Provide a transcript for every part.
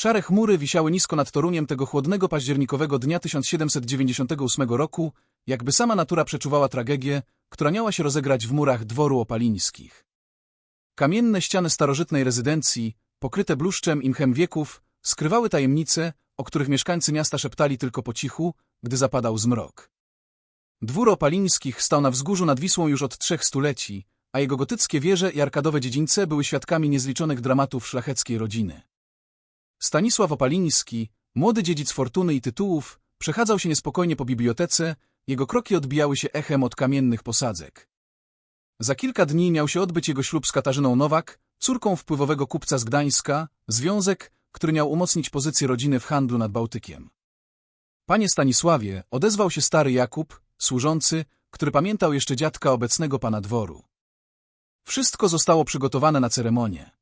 Szare chmury wisiały nisko nad Toruniem tego chłodnego październikowego dnia 1798 roku, jakby sama natura przeczuwała tragedię, która miała się rozegrać w murach dworu opalińskich. Kamienne ściany starożytnej rezydencji, pokryte bluszczem i mchem wieków, skrywały tajemnice, o których mieszkańcy miasta szeptali tylko po cichu, gdy zapadał zmrok. Dwór opalińskich stał na wzgórzu nad Wisłą już od trzech stuleci, a jego gotyckie wieże i arkadowe dziedzińce były świadkami niezliczonych dramatów szlacheckiej rodziny. Stanisław Opaliński, młody dziedzic fortuny i tytułów, przechadzał się niespokojnie po bibliotece, jego kroki odbijały się echem od kamiennych posadzek. Za kilka dni miał się odbyć jego ślub z Katarzyną Nowak, córką wpływowego kupca z Gdańska, związek, który miał umocnić pozycję rodziny w handlu nad Bałtykiem. Panie Stanisławie, odezwał się stary Jakub, służący, który pamiętał jeszcze dziadka obecnego pana dworu. Wszystko zostało przygotowane na ceremonię.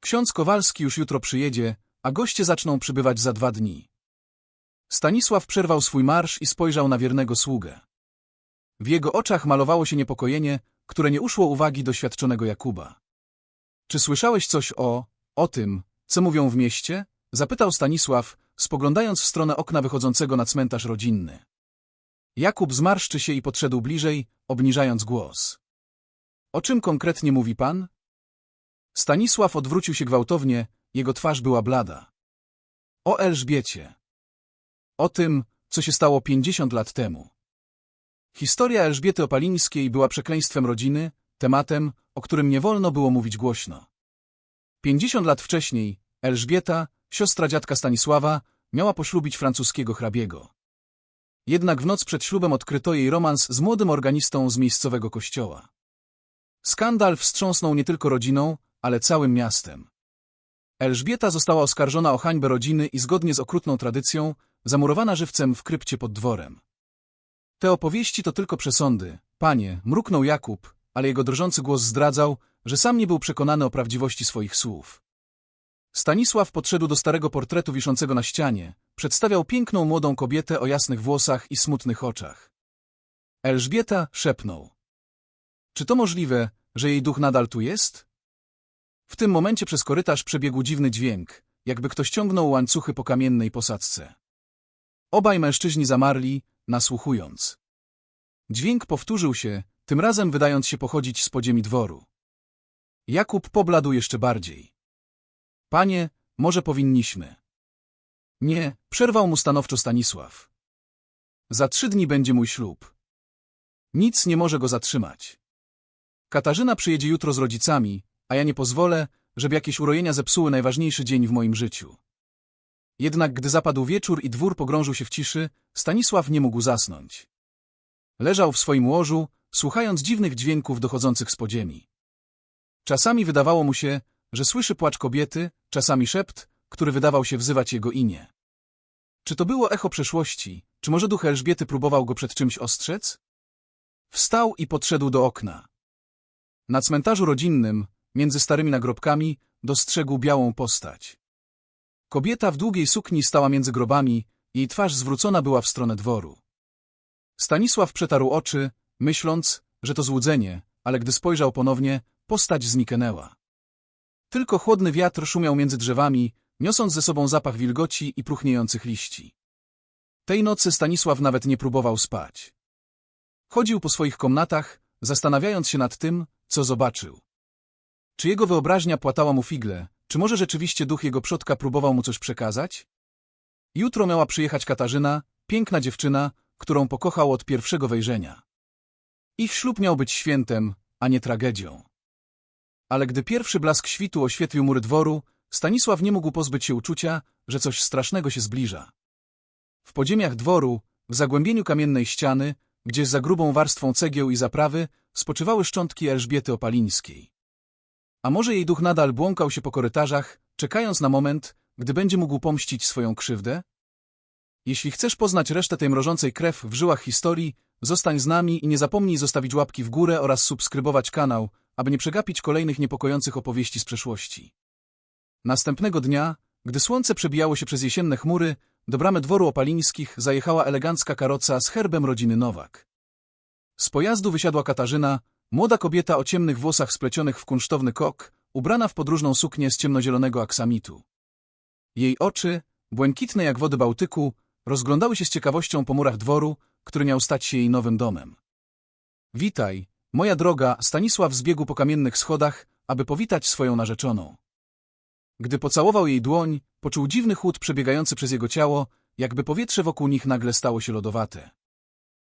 Ksiądz Kowalski już jutro przyjedzie, a goście zaczną przybywać za dwa dni. Stanisław przerwał swój marsz i spojrzał na wiernego sługę. W jego oczach malowało się niepokojenie, które nie uszło uwagi doświadczonego Jakuba. Czy słyszałeś coś o, o tym, co mówią w mieście? Zapytał Stanisław, spoglądając w stronę okna wychodzącego na cmentarz rodzinny. Jakub zmarszczy się i podszedł bliżej, obniżając głos. O czym konkretnie mówi pan? Stanisław odwrócił się gwałtownie, jego twarz była blada. O Elżbiecie. O tym, co się stało pięćdziesiąt lat temu. Historia Elżbiety Opalińskiej była przekleństwem rodziny, tematem, o którym nie wolno było mówić głośno. Pięćdziesiąt lat wcześniej Elżbieta, siostra dziadka Stanisława, miała poślubić francuskiego hrabiego. Jednak w noc przed ślubem odkryto jej romans z młodym organistą z miejscowego kościoła. Skandal wstrząsnął nie tylko rodziną, ale całym miastem. Elżbieta została oskarżona o hańbę rodziny i zgodnie z okrutną tradycją zamurowana żywcem w krypcie pod dworem. Te opowieści to tylko przesądy. Panie, mruknął Jakub, ale jego drżący głos zdradzał, że sam nie był przekonany o prawdziwości swoich słów. Stanisław podszedł do starego portretu wiszącego na ścianie, przedstawiał piękną młodą kobietę o jasnych włosach i smutnych oczach. Elżbieta szepnął. Czy to możliwe, że jej duch nadal tu jest? W tym momencie przez korytarz przebiegł dziwny dźwięk, jakby ktoś ciągnął łańcuchy po kamiennej posadzce. Obaj mężczyźni zamarli, nasłuchując. Dźwięk powtórzył się, tym razem wydając się pochodzić z podziemi dworu. Jakub pobladł jeszcze bardziej. Panie, może powinniśmy. Nie, przerwał mu stanowczo Stanisław. Za trzy dni będzie mój ślub. Nic nie może go zatrzymać. Katarzyna przyjedzie jutro z rodzicami, a ja nie pozwolę, żeby jakieś urojenia zepsuły najważniejszy dzień w moim życiu. Jednak gdy zapadł wieczór i dwór pogrążył się w ciszy, Stanisław nie mógł zasnąć. Leżał w swoim łożu, słuchając dziwnych dźwięków dochodzących z podziemi. Czasami wydawało mu się, że słyszy płacz kobiety, czasami szept, który wydawał się wzywać jego imię. Czy to było echo przeszłości, czy może duch Elżbiety próbował go przed czymś ostrzec? Wstał i podszedł do okna. Na cmentarzu rodzinnym, między starymi nagrobkami, dostrzegł białą postać. Kobieta w długiej sukni stała między grobami, jej twarz zwrócona była w stronę dworu. Stanisław przetarł oczy, myśląc, że to złudzenie, ale gdy spojrzał ponownie, postać zniknęła. Tylko chłodny wiatr szumiał między drzewami, niosąc ze sobą zapach wilgoci i pruchniejących liści. Tej nocy Stanisław nawet nie próbował spać. Chodził po swoich komnatach, zastanawiając się nad tym, co zobaczył. Czy jego wyobraźnia płatała mu figle, czy może rzeczywiście duch jego przodka próbował mu coś przekazać? Jutro miała przyjechać Katarzyna, piękna dziewczyna, którą pokochał od pierwszego wejrzenia. Ich ślub miał być świętem, a nie tragedią. Ale gdy pierwszy blask świtu oświetlił mury dworu, Stanisław nie mógł pozbyć się uczucia, że coś strasznego się zbliża. W podziemiach dworu, w zagłębieniu kamiennej ściany, gdzieś za grubą warstwą cegieł i zaprawy, spoczywały szczątki Elżbiety Opalińskiej. A może jej duch nadal błąkał się po korytarzach, czekając na moment, gdy będzie mógł pomścić swoją krzywdę? Jeśli chcesz poznać resztę tej mrożącej krew w żyłach historii, zostań z nami i nie zapomnij zostawić łapki w górę oraz subskrybować kanał, aby nie przegapić kolejnych niepokojących opowieści z przeszłości. Następnego dnia, gdy słońce przebijało się przez jesienne chmury, do bramy dworu opalińskich zajechała elegancka karoca z herbem rodziny Nowak. Z pojazdu wysiadła Katarzyna, młoda kobieta o ciemnych włosach splecionych w kunsztowny kok, ubrana w podróżną suknię z ciemnozielonego aksamitu. Jej oczy, błękitne jak wody Bałtyku, rozglądały się z ciekawością po murach dworu, który miał stać się jej nowym domem. Witaj, moja droga, Stanisław zbiegł po kamiennych schodach, aby powitać swoją narzeczoną. Gdy pocałował jej dłoń, poczuł dziwny chłód przebiegający przez jego ciało, jakby powietrze wokół nich nagle stało się lodowate.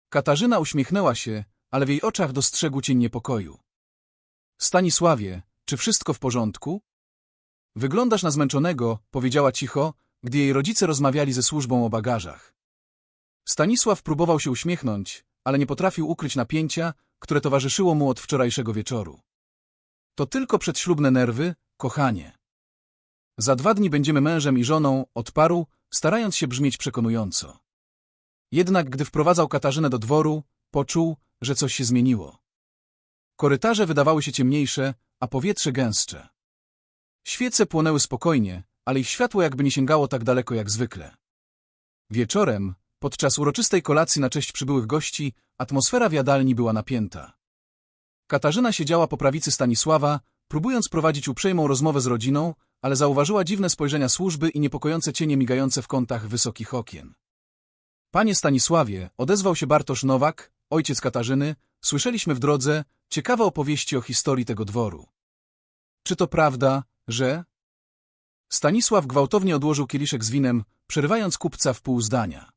Katarzyna uśmiechnęła się, ale w jej oczach dostrzegł cień niepokoju. Stanisławie, czy wszystko w porządku? Wyglądasz na zmęczonego, powiedziała cicho, gdy jej rodzice rozmawiali ze służbą o bagażach. Stanisław próbował się uśmiechnąć, ale nie potrafił ukryć napięcia, które towarzyszyło mu od wczorajszego wieczoru. To tylko przedślubne nerwy, kochanie. Za dwa dni będziemy mężem i żoną, odparł, starając się brzmieć przekonująco. Jednak gdy wprowadzał Katarzynę do dworu, poczuł, że coś się zmieniło. Korytarze wydawały się ciemniejsze, a powietrze gęstsze. Świece płonęły spokojnie, ale ich światło jakby nie sięgało tak daleko jak zwykle. Wieczorem, podczas uroczystej kolacji na cześć przybyłych gości, atmosfera w jadalni była napięta. Katarzyna siedziała po prawicy Stanisława, próbując prowadzić uprzejmą rozmowę z rodziną, ale zauważyła dziwne spojrzenia służby i niepokojące cienie migające w kątach wysokich okien. Panie Stanisławie, odezwał się Bartosz Nowak, ojciec Katarzyny, słyszeliśmy w drodze ciekawe opowieści o historii tego dworu. Czy to prawda, że... Stanisław gwałtownie odłożył kieliszek z winem, przerywając kupca w pół zdania.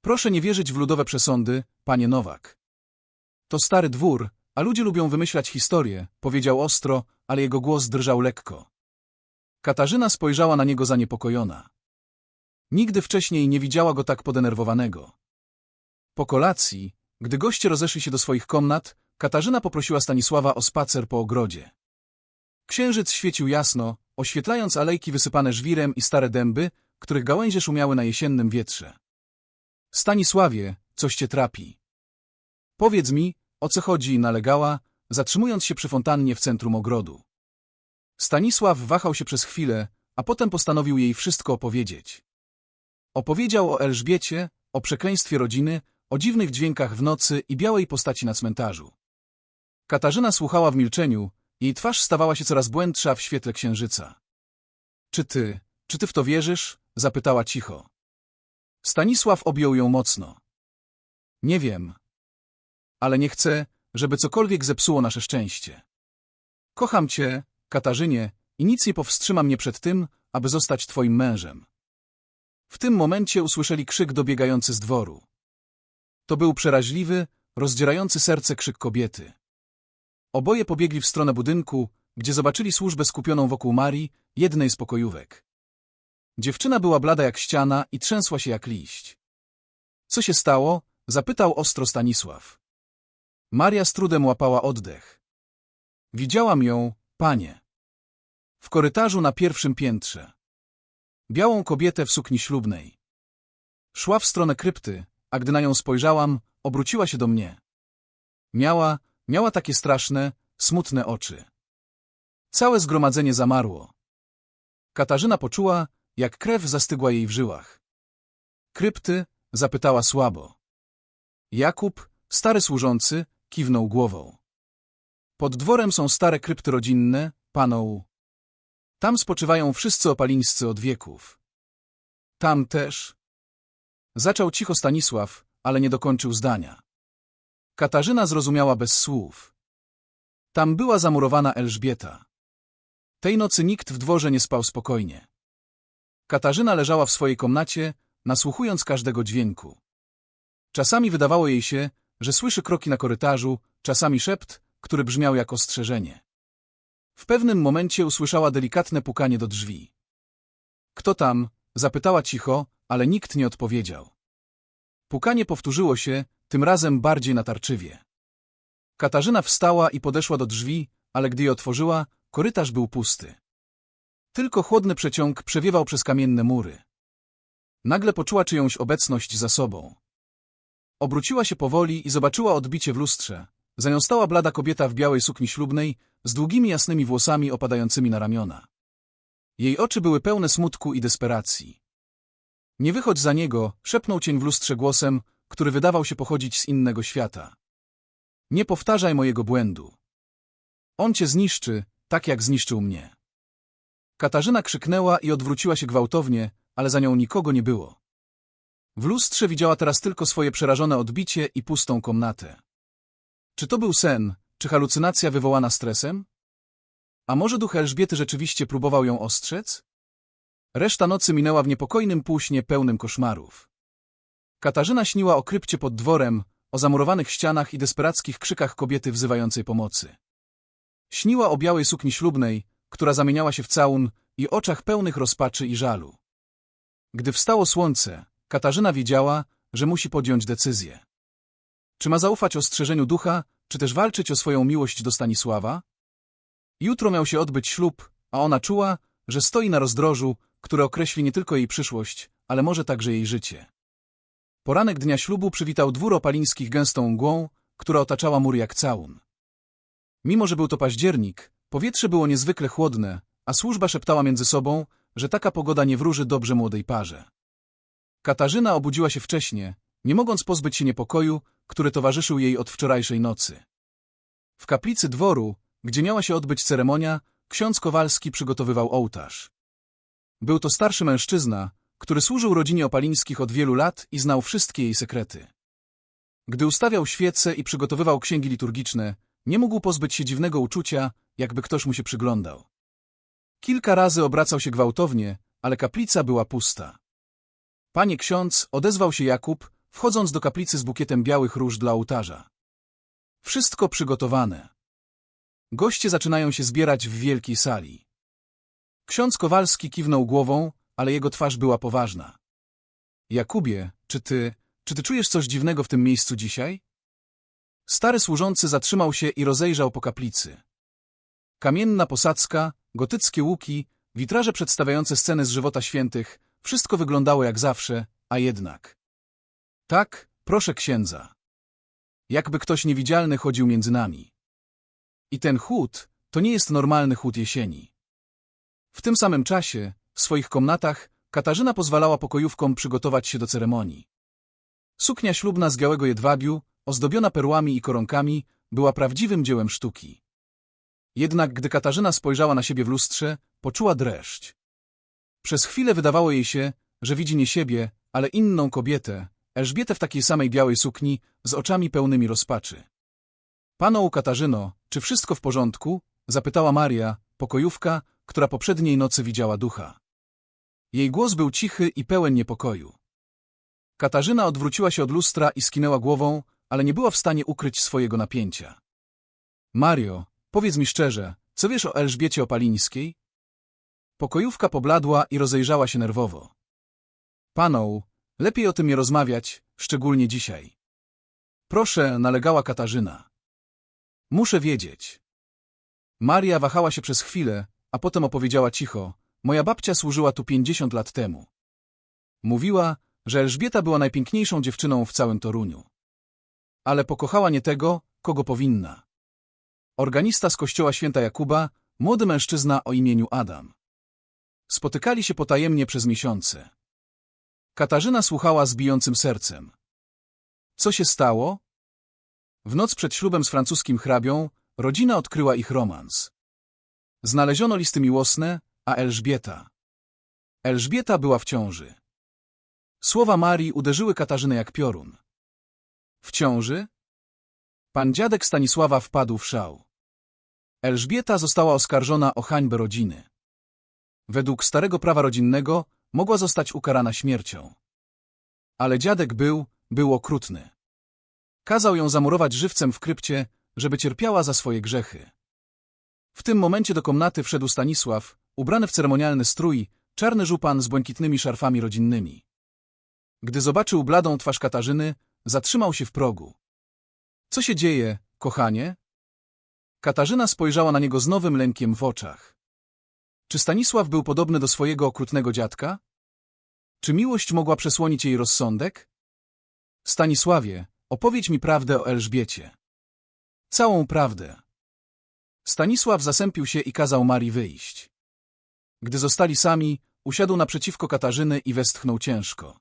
Proszę nie wierzyć w ludowe przesądy, panie Nowak. To stary dwór, a ludzie lubią wymyślać historie, powiedział ostro, ale jego głos drżał lekko. Katarzyna spojrzała na niego zaniepokojona. Nigdy wcześniej nie widziała go tak podenerwowanego. Po kolacji, gdy goście rozeszli się do swoich komnat, Katarzyna poprosiła Stanisława o spacer po ogrodzie. Księżyc świecił jasno, oświetlając alejki wysypane żwirem i stare dęby, których gałęzie szumiały na jesiennym wietrze. Stanisławie, coś cię trapi. Powiedz mi, o co chodzi, nalegała, zatrzymując się przy fontannie w centrum ogrodu. Stanisław wahał się przez chwilę, a potem postanowił jej wszystko opowiedzieć. Opowiedział o Elżbiecie, o przekleństwie rodziny, o dziwnych dźwiękach w nocy i białej postaci na cmentarzu. Katarzyna słuchała w milczeniu, jej twarz stawała się coraz błędsza w świetle księżyca. Czy ty, czy ty w to wierzysz? zapytała cicho. Stanisław objął ją mocno. Nie wiem. Ale nie chcę, żeby cokolwiek zepsuło nasze szczęście. Kocham cię, Katarzynie, i nic nie powstrzyma mnie przed tym, aby zostać twoim mężem. W tym momencie usłyszeli krzyk dobiegający z dworu. To był przeraźliwy, rozdzierający serce krzyk kobiety. Oboje pobiegli w stronę budynku, gdzie zobaczyli służbę skupioną wokół Marii, jednej z pokojówek. Dziewczyna była blada jak ściana i trzęsła się jak liść. Co się stało? zapytał ostro Stanisław. Maria z trudem łapała oddech. Widziałam ją, panie. W korytarzu na pierwszym piętrze. Białą kobietę w sukni ślubnej. Szła w stronę krypty, a gdy na nią spojrzałam, obróciła się do mnie. Miała, miała takie straszne, smutne oczy. Całe zgromadzenie zamarło. Katarzyna poczuła, jak krew zastygła jej w żyłach. Krypty? zapytała słabo. Jakub, stary służący, kiwnął głową. Pod dworem są stare krypty rodzinne, paną. Tam spoczywają wszyscy opalińscy od wieków. Tam też. Zaczął cicho Stanisław, ale nie dokończył zdania. Katarzyna zrozumiała bez słów. Tam była zamurowana Elżbieta. Tej nocy nikt w dworze nie spał spokojnie. Katarzyna leżała w swojej komnacie, nasłuchując każdego dźwięku. Czasami wydawało jej się, że słyszy kroki na korytarzu, czasami szept, który brzmiał jak ostrzeżenie. W pewnym momencie usłyszała delikatne pukanie do drzwi. Kto tam? zapytała cicho, ale nikt nie odpowiedział. Pukanie powtórzyło się, tym razem bardziej natarczywie. Katarzyna wstała i podeszła do drzwi, ale gdy je otworzyła, korytarz był pusty. Tylko chłodny przeciąg przewiewał przez kamienne mury. Nagle poczuła czyjąś obecność za sobą. Obróciła się powoli i zobaczyła odbicie w lustrze. Za nią stała blada kobieta w białej sukni ślubnej, z długimi jasnymi włosami opadającymi na ramiona. Jej oczy były pełne smutku i desperacji. Nie wychodź za niego, szepnął cień w lustrze głosem, który wydawał się pochodzić z innego świata. Nie powtarzaj mojego błędu. On cię zniszczy, tak jak zniszczył mnie. Katarzyna krzyknęła i odwróciła się gwałtownie, ale za nią nikogo nie było. W lustrze widziała teraz tylko swoje przerażone odbicie i pustą komnatę. Czy to był sen, czy halucynacja wywołana stresem? A może duch Elżbiety rzeczywiście próbował ją ostrzec? Reszta nocy minęła w niepokojnym półśnie pełnym koszmarów. Katarzyna śniła o krypcie pod dworem, o zamurowanych ścianach i desperackich krzykach kobiety wzywającej pomocy. Śniła o białej sukni ślubnej, która zamieniała się w całun i oczach pełnych rozpaczy i żalu. Gdy wstało słońce, Katarzyna wiedziała, że musi podjąć decyzję. Czy ma zaufać ostrzeżeniu ducha, czy też walczyć o swoją miłość do Stanisława? Jutro miał się odbyć ślub, a ona czuła, że stoi na rozdrożu, które określi nie tylko jej przyszłość, ale może także jej życie. Poranek dnia ślubu przywitał dwór opalińskich gęstą mgłą, która otaczała mur jak całun. Mimo, że był to październik, powietrze było niezwykle chłodne, a służba szeptała między sobą, że taka pogoda nie wróży dobrze młodej parze. Katarzyna obudziła się wcześnie, nie mogąc pozbyć się niepokoju, który towarzyszył jej od wczorajszej nocy. W kaplicy dworu, gdzie miała się odbyć ceremonia, ksiądz Kowalski przygotowywał ołtarz. Był to starszy mężczyzna, który służył rodzinie Opalińskich od wielu lat i znał wszystkie jej sekrety. Gdy ustawiał świece i przygotowywał księgi liturgiczne, nie mógł pozbyć się dziwnego uczucia, jakby ktoś mu się przyglądał. Kilka razy obracał się gwałtownie, ale kaplica była pusta. Panie ksiądz, odezwał się Jakub, wchodząc do kaplicy z bukietem białych róż dla ołtarza. Wszystko przygotowane. Goście zaczynają się zbierać w wielkiej sali. Ksiądz Kowalski kiwnął głową, ale jego twarz była poważna. Jakubie, czy ty, czy ty czujesz coś dziwnego w tym miejscu dzisiaj? Stary służący zatrzymał się i rozejrzał po kaplicy. Kamienna posadzka, gotyckie łuki, witraże przedstawiające sceny z żywota świętych, wszystko wyglądało jak zawsze, a jednak. Tak, proszę księdza. Jakby ktoś niewidzialny chodził między nami. I ten chłód to nie jest normalny chłód jesieni. W tym samym czasie, w swoich komnatach, Katarzyna pozwalała pokojówkom przygotować się do ceremonii. Suknia ślubna z białego jedwabiu, ozdobiona perłami i koronkami, była prawdziwym dziełem sztuki. Jednak gdy Katarzyna spojrzała na siebie w lustrze, poczuła dreszcz. Przez chwilę wydawało jej się, że widzi nie siebie, ale inną kobietę, Elżbietę w takiej samej białej sukni, z oczami pełnymi rozpaczy. Pano Katarzyno, czy wszystko w porządku? zapytała Maria, pokojówka, która poprzedniej nocy widziała ducha. Jej głos był cichy i pełen niepokoju. Katarzyna odwróciła się od lustra i skinęła głową, ale nie była w stanie ukryć swojego napięcia. Mario, powiedz mi szczerze, co wiesz o Elżbiecie Opalińskiej? Pokojówka pobladła i rozejrzała się nerwowo. Paną, lepiej o tym nie rozmawiać, szczególnie dzisiaj. Proszę, nalegała Katarzyna. Muszę wiedzieć. Maria wahała się przez chwilę, a potem opowiedziała cicho. Moja babcia służyła tu pięćdziesiąt lat temu. Mówiła, że Elżbieta była najpiękniejszą dziewczyną w całym Toruniu. Ale pokochała nie tego, kogo powinna. Organista z kościoła święta Jakuba, młody mężczyzna o imieniu Adam. Spotykali się potajemnie przez miesiące. Katarzyna słuchała z bijącym sercem. Co się stało? W noc przed ślubem z francuskim hrabią rodzina odkryła ich romans. Znaleziono listy miłosne, a Elżbieta. Elżbieta była w ciąży. Słowa Marii uderzyły Katarzynę jak piorun. W ciąży? Pan dziadek Stanisława wpadł w szał. Elżbieta została oskarżona o hańbę rodziny. Według starego prawa rodzinnego mogła zostać ukarana śmiercią. Ale dziadek był, był okrutny. Kazał ją zamurować żywcem w krypcie, żeby cierpiała za swoje grzechy. W tym momencie do komnaty wszedł Stanisław, ubrany w ceremonialny strój, czarny żupan z błękitnymi szarfami rodzinnymi. Gdy zobaczył bladą twarz Katarzyny, zatrzymał się w progu. Co się dzieje, kochanie? Katarzyna spojrzała na niego z nowym lękiem w oczach. Czy Stanisław był podobny do swojego okrutnego dziadka? Czy miłość mogła przesłonić jej rozsądek? Stanisławie, opowiedz mi prawdę o Elżbiecie. Całą prawdę. Stanisław zasępił się i kazał Marii wyjść. Gdy zostali sami, usiadł naprzeciwko Katarzyny i westchnął ciężko.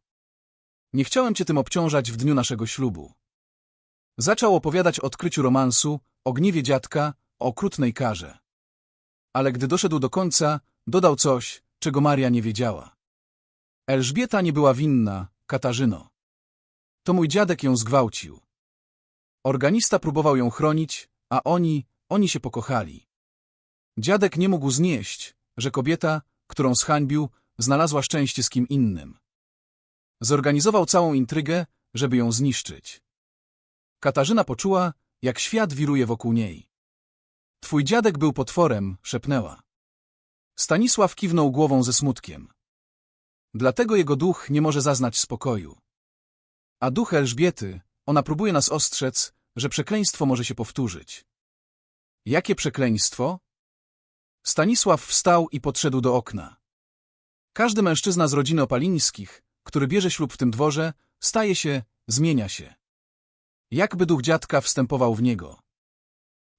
Nie chciałem cię tym obciążać w dniu naszego ślubu. Zaczął opowiadać o odkryciu romansu, o gniewie dziadka, o okrutnej karze. Ale gdy doszedł do końca, dodał coś, czego Maria nie wiedziała. Elżbieta nie była winna, Katarzyno. To mój dziadek ją zgwałcił. Organista próbował ją chronić, a oni, oni się pokochali. Dziadek nie mógł znieść, że kobieta, którą zhańbił, znalazła szczęście z kim innym. Zorganizował całą intrygę, żeby ją zniszczyć. Katarzyna poczuła, jak świat wiruje wokół niej. Twój dziadek był potworem, szepnęła. Stanisław kiwnął głową ze smutkiem. Dlatego jego duch nie może zaznać spokoju. A duch Elżbiety, ona próbuje nas ostrzec, że przekleństwo może się powtórzyć. Jakie przekleństwo? Stanisław wstał i podszedł do okna. Każdy mężczyzna z rodziny Opalińskich, który bierze ślub w tym dworze, staje się, zmienia się. Jakby duch dziadka wstępował w niego.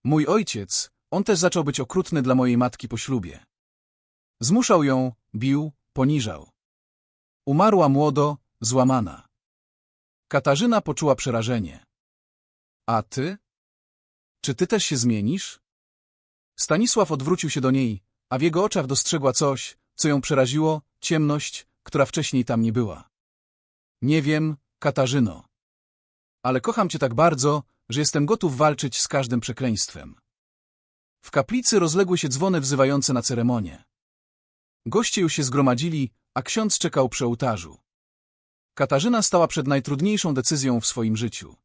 Mój ojciec, on też zaczął być okrutny dla mojej matki po ślubie. Zmuszał ją, bił, poniżał. Umarła młodo, złamana. Katarzyna poczuła przerażenie. A ty? Czy ty też się zmienisz? Stanisław odwrócił się do niej, a w jego oczach dostrzegła coś, co ją przeraziło, ciemność, która wcześniej tam nie była. Nie wiem, Katarzyno. Ale kocham cię tak bardzo, że jestem gotów walczyć z każdym przekleństwem. W kaplicy rozległy się dzwony wzywające na ceremonię. Goście już się zgromadzili, a ksiądz czekał przy ołtarzu. Katarzyna stała przed najtrudniejszą decyzją w swoim życiu.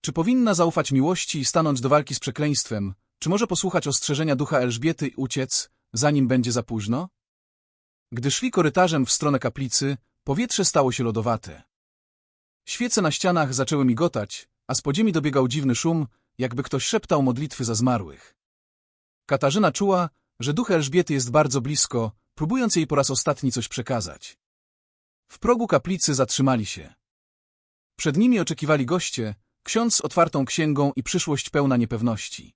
Czy powinna zaufać miłości i stanąć do walki z przekleństwem, czy może posłuchać ostrzeżenia ducha Elżbiety i uciec, zanim będzie za późno? Gdy szli korytarzem w stronę kaplicy, powietrze stało się lodowate. Świece na ścianach zaczęły migotać, a z podziemi dobiegał dziwny szum, jakby ktoś szeptał modlitwy za zmarłych. Katarzyna czuła, że duch Elżbiety jest bardzo blisko, próbując jej po raz ostatni coś przekazać. W progu kaplicy zatrzymali się. Przed nimi oczekiwali goście, ksiądz z otwartą księgą i przyszłość pełna niepewności.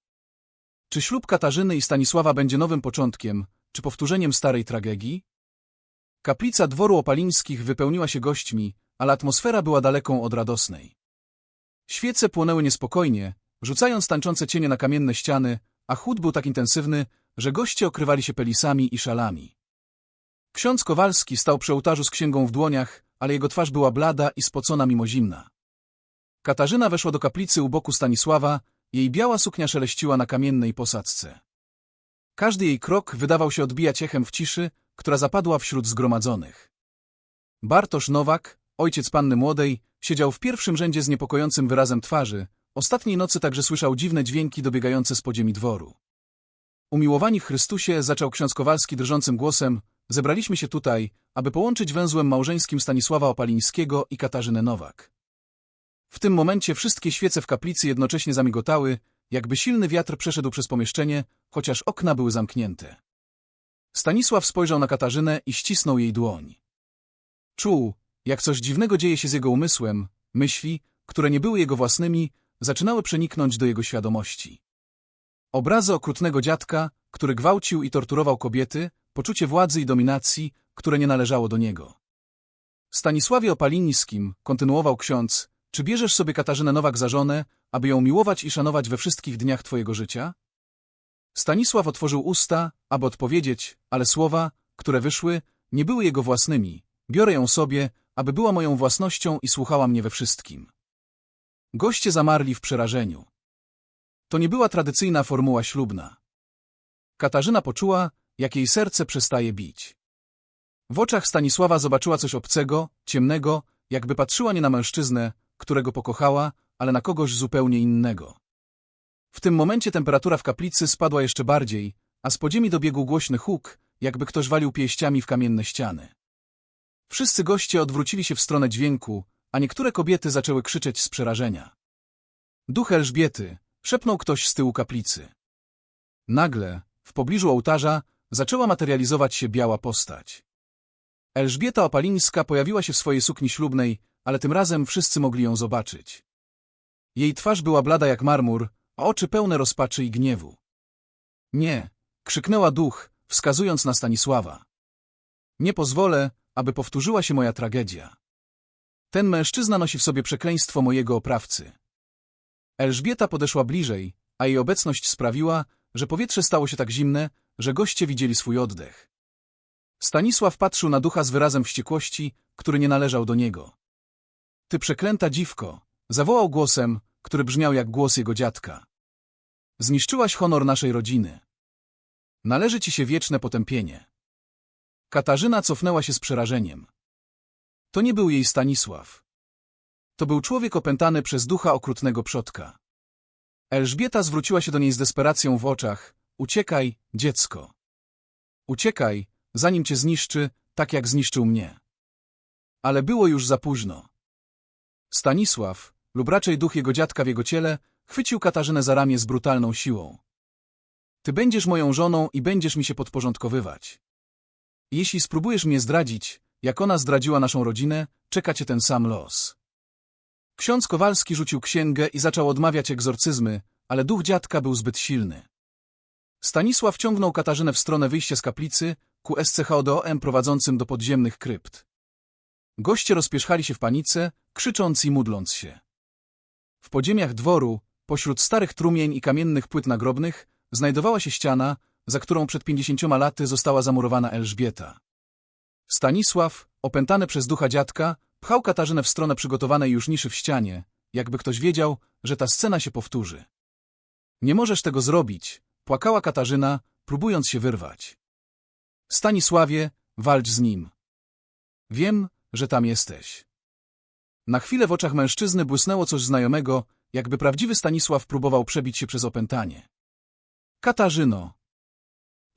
Czy ślub Katarzyny i Stanisława będzie nowym początkiem, czy powtórzeniem starej tragedii? Kaplica dworu Opalińskich wypełniła się gośćmi, ale atmosfera była daleką od radosnej. Świece płonęły niespokojnie, rzucając tańczące cienie na kamienne ściany, a chłód był tak intensywny, że goście okrywali się pelisami i szalami. Ksiądz Kowalski stał przy ołtarzu z księgą w dłoniach, ale jego twarz była blada i spocona mimo zimna. Katarzyna weszła do kaplicy u boku Stanisława, jej biała suknia szeleściła na kamiennej posadzce. Każdy jej krok wydawał się odbijać echem w ciszy, która zapadła wśród zgromadzonych. Bartosz Nowak, ojciec panny młodej, siedział w pierwszym rzędzie z niepokojącym wyrazem twarzy, ostatniej nocy także słyszał dziwne dźwięki dobiegające z podziemi dworu. Umiłowani w Chrystusie, zaczął ksiądz Kowalski drżącym głosem, zebraliśmy się tutaj, aby połączyć węzłem małżeńskim Stanisława Opalińskiego i Katarzynę Nowak. W tym momencie wszystkie świece w kaplicy jednocześnie zamigotały, jakby silny wiatr przeszedł przez pomieszczenie, chociaż okna były zamknięte. Stanisław spojrzał na Katarzynę i ścisnął jej dłoń. Czuł, jak coś dziwnego dzieje się z jego umysłem, myśli, które nie były jego własnymi, zaczynały przeniknąć do jego świadomości. Obrazy okrutnego dziadka, który gwałcił i torturował kobiety, poczucie władzy i dominacji, które nie należało do niego. Stanisławie Opalińskim, kontynuował ksiądz, czy bierzesz sobie Katarzynę Nowak za żonę, aby ją miłować i szanować we wszystkich dniach twojego życia? Stanisław otworzył usta, aby odpowiedzieć, ale słowa, które wyszły, nie były jego własnymi. Biorę ją sobie, aby była moją własnością i słuchała mnie we wszystkim. Goście zamarli w przerażeniu. To nie była tradycyjna formuła ślubna. Katarzyna poczuła, jak jej serce przestaje bić. W oczach Stanisława zobaczyła coś obcego, ciemnego, jakby patrzyła nie na mężczyznę, którego pokochała, ale na kogoś zupełnie innego. W tym momencie temperatura w kaplicy spadła jeszcze bardziej, a z podziemi dobiegł głośny huk, jakby ktoś walił pięściami w kamienne ściany. Wszyscy goście odwrócili się w stronę dźwięku, a niektóre kobiety zaczęły krzyczeć z przerażenia. Duch Elżbiety, szepnął ktoś z tyłu kaplicy. Nagle, w pobliżu ołtarza, zaczęła materializować się biała postać. Elżbieta Opalińska pojawiła się w swojej sukni ślubnej, ale tym razem wszyscy mogli ją zobaczyć. Jej twarz była blada jak marmur, a oczy pełne rozpaczy i gniewu. Nie, krzyknęła duch, wskazując na Stanisława. Nie pozwolę, aby powtórzyła się moja tragedia. Ten mężczyzna nosi w sobie przekleństwo mojego oprawcy. Elżbieta podeszła bliżej, a jej obecność sprawiła, że powietrze stało się tak zimne, że goście widzieli swój oddech. Stanisław patrzył na ducha z wyrazem wściekłości, który nie należał do niego. Ty przeklęta dziwko, zawołał głosem, który brzmiał jak głos jego dziadka. Zniszczyłaś honor naszej rodziny. Należy ci się wieczne potępienie. Katarzyna cofnęła się z przerażeniem. To nie był jej Stanisław. To był człowiek opętany przez ducha okrutnego przodka. Elżbieta zwróciła się do niej z desperacją w oczach. Uciekaj, dziecko. Uciekaj, zanim cię zniszczy, tak jak zniszczył mnie. Ale było już za późno. Stanisław, lub raczej duch jego dziadka w jego ciele, chwycił Katarzynę za ramię z brutalną siłą. Ty będziesz moją żoną i będziesz mi się podporządkowywać. Jeśli spróbujesz mnie zdradzić, jak ona zdradziła naszą rodzinę, czeka cię ten sam los. Ksiądz Kowalski rzucił księgę i zaczął odmawiać egzorcyzmy, ale duch dziadka był zbyt silny. Stanisław ciągnął Katarzynę w stronę wyjścia z kaplicy ku SCHODOM prowadzącym do podziemnych krypt. Goście rozpierzchali się w panice, krzycząc i módląc się. W podziemiach dworu, pośród starych trumień i kamiennych płyt nagrobnych, znajdowała się ściana, za którą przed pięćdziesięcioma laty została zamurowana Elżbieta. Stanisław, opętany przez ducha dziadka, pchał Katarzynę w stronę przygotowanej już niszy w ścianie, jakby ktoś wiedział, że ta scena się powtórzy. Nie możesz tego zrobić, płakała Katarzyna, próbując się wyrwać. Stanisławie, walcz z nim. Wiem, że tam jesteś. Na chwilę w oczach mężczyzny błysnęło coś znajomego, jakby prawdziwy Stanisław próbował przebić się przez opętanie. Katarzyno!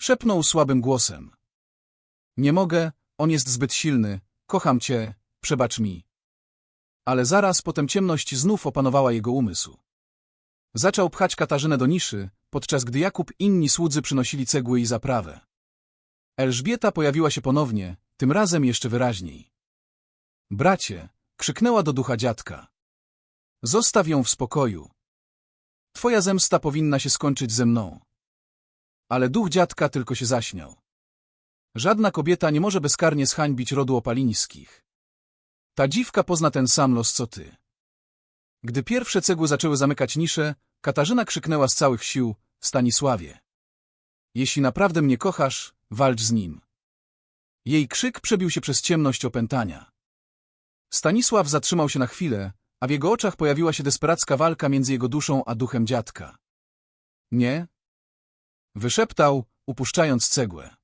Szepnął słabym głosem. Nie mogę, on jest zbyt silny, kocham cię, przebacz mi. Ale zaraz potem ciemność znów opanowała jego umysł. Zaczął pchać Katarzynę do niszy, podczas gdy Jakub inni słudzy przynosili cegły i zaprawę. Elżbieta pojawiła się ponownie, tym razem jeszcze wyraźniej. Bracie, krzyknęła do ducha dziadka. Zostaw ją w spokoju. Twoja zemsta powinna się skończyć ze mną. Ale duch dziadka tylko się zaśmiał. Żadna kobieta nie może bezkarnie zhańbić rodu opalińskich. Ta dziwka pozna ten sam los co ty. Gdy pierwsze cegły zaczęły zamykać nisze, Katarzyna krzyknęła z całych sił, Stanisławie. Jeśli naprawdę mnie kochasz, walcz z nim. Jej krzyk przebił się przez ciemność opętania. Stanisław zatrzymał się na chwilę, a w jego oczach pojawiła się desperacka walka między jego duszą a duchem dziadka. Nie? Wyszeptał, upuszczając cegłę.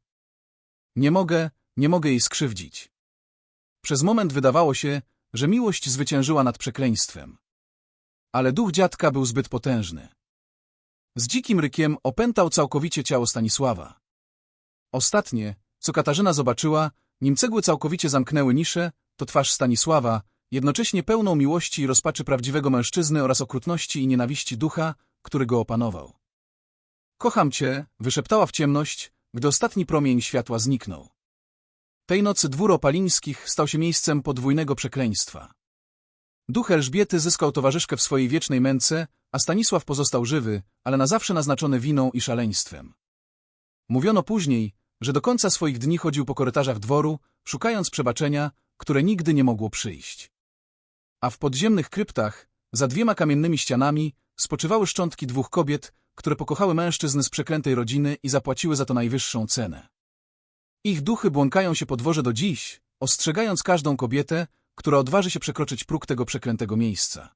Nie mogę, nie mogę jej skrzywdzić. Przez moment wydawało się, że miłość zwyciężyła nad przekleństwem. Ale duch dziadka był zbyt potężny. Z dzikim rykiem opętał całkowicie ciało Stanisława. Ostatnie, co Katarzyna zobaczyła, nim cegły całkowicie zamknęły niszę, to twarz Stanisława, jednocześnie pełną miłości i rozpaczy prawdziwego mężczyzny oraz okrutności i nienawiści ducha, który go opanował. Kocham cię, wyszeptała w ciemność, gdy ostatni promień światła zniknął. Tej nocy dwór Opalińskich stał się miejscem podwójnego przekleństwa. Duch Elżbiety zyskał towarzyszkę w swojej wiecznej męce, a Stanisław pozostał żywy, ale na zawsze naznaczony winą i szaleństwem. Mówiono później, że do końca swoich dni chodził po korytarzach dworu, szukając przebaczenia, które nigdy nie mogło przyjść. A w podziemnych kryptach, za dwiema kamiennymi ścianami, spoczywały szczątki dwóch kobiet, które pokochały mężczyzn z przeklętej rodziny i zapłaciły za to najwyższą cenę. Ich duchy błąkają się po dworze do dziś, ostrzegając każdą kobietę, która odważy się przekroczyć próg tego przeklętego miejsca.